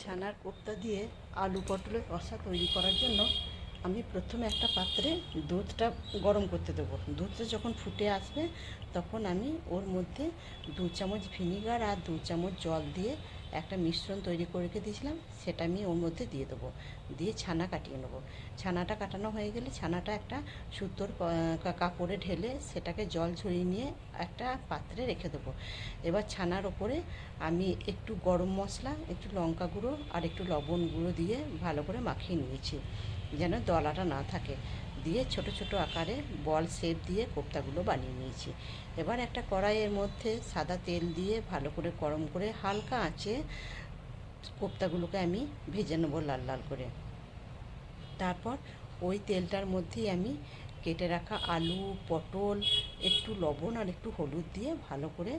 ছানার কোপ্তা দিয়ে আলু পটলের রসা তৈরি করার জন্য আমি প্রথমে একটা পাত্রে দুধটা গরম করতে দেবো। দুধটা যখন ফুটে আসবে, তখন আমি ওর মধ্যে দু চামচ ভিনিগার আর দু চামচ জল দিয়ে একটা মিশ্রণ তৈরি করে রেখে দিয়েছিলাম, সেটা আমি ওর মধ্যে দিয়ে দেবো। দিয়ে ছানা কাটিয়ে নেব। ছানাটা কাটানো হয়ে গেলে ছানাটা একটা সুতোর কাপড়ে ঢেলে সেটাকে জল ঝরিয়ে নিয়ে একটা পাত্রে রেখে দেবো। এবার ছানার ওপরে আমি একটু গরম মশলা, একটু লঙ্কা গুঁড়ো আর একটু লবণ গুঁড়ো দিয়ে ভালো করে মাখিয়ে নিয়েছি, যেন দলাটা না থাকে। দিয়ে ছোট ছোট আকারে বল শেপ দিয়ে কোপ্তাগুলো বানিয়ে নিয়েছি। এবার একটা কড়াইয়ের মধ্যে সাদা তেল দিয়ে ভালো করে গরম করে হালকা আঁচে কোপ্তাগুলোকে আমি ভেজে নেব লাল লাল করে। তারপর ওই তেলটার মধ্যেই আমি কেটে রাখা আলু, পটল, একটু লবণ আর একটু হলুদ দিয়ে ভালো করে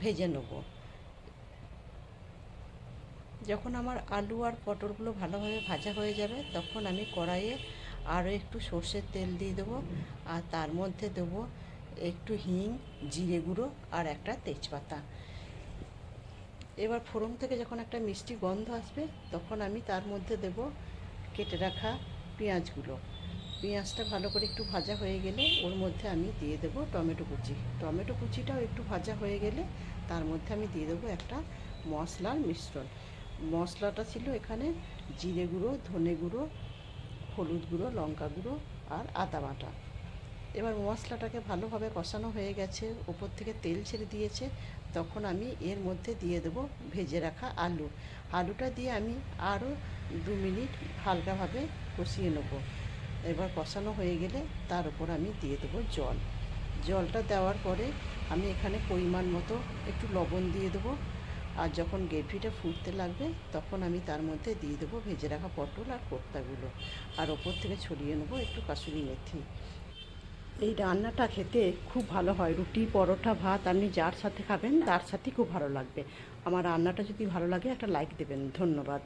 ভেজে নেব। যখন আমার আলু আর পটলগুলো ভালোভাবে ভাজা হয়ে যাবে, তখন আমি কড়াইয়ে আরও একটু সর্ষের তেল দিয়ে দেবো, আর তার মধ্যে দেবো একটু হিং, জিরে গুঁড়ো আর একটা তেজপাতা। এবার ফোড়ন থেকে যখন একটা মিষ্টি গন্ধ আসবে, তখন আমি তার মধ্যে দেব কেটে রাখা পেঁয়াজগুলো। পেঁয়াজটা ভালো করে একটু ভাজা হয়ে গেলে ওর মধ্যে আমি দিয়ে দেবো টমেটো কুচি। টমেটো কুচিটাও একটু ভাজা হয়ে গেলে তার মধ্যে আমি দিয়ে দেবো একটা মশলার মিশ্রণ। মশলাটা ছিল এখানে জিরে গুঁড়ো, ধনে গুঁড়ো হলুদ গুঁড়ো, লঙ্কা গুঁড়ো আর আদা বাটা। এবার মশলাটাকে ভালোভাবে কষানো হয়ে গেছে ওপর থেকে তেল ছেড়ে দিয়েছে। তখন আমি এর মধ্যে দিয়ে দেবো ভেজে রাখা আলু। আলুটা দিয়ে আমি আরও দু মিনিট হালকাভাবে কষিয়ে নেব। এবার কষানো হয়ে গেলে তার উপর আমি দিয়ে দেবো জল। জলটা দেওয়ার পরে আমি এখানে পরিমাণ মতো একটু লবণ দিয়ে দেবো। আর যখন গ্রেভিটা ফুটতে লাগবে, তখন আমি তার মধ্যে দিয়ে দেবো ভেজে রাখা পটল আর কোপ্তাগুলো। আর ওপর থেকে ছড়িয়ে নেব একটু কাসুরি মেথি। এই রান্নাটা খেতে খুব ভালো হয়। রুটি, পরোটা, ভাত, আপনি যার সাথে খাবেন, তার সাথেই খুব ভালো লাগবে। আমার রান্নাটা যদি ভালো লাগে, একটা লাইক দেবেন। ধন্যবাদ।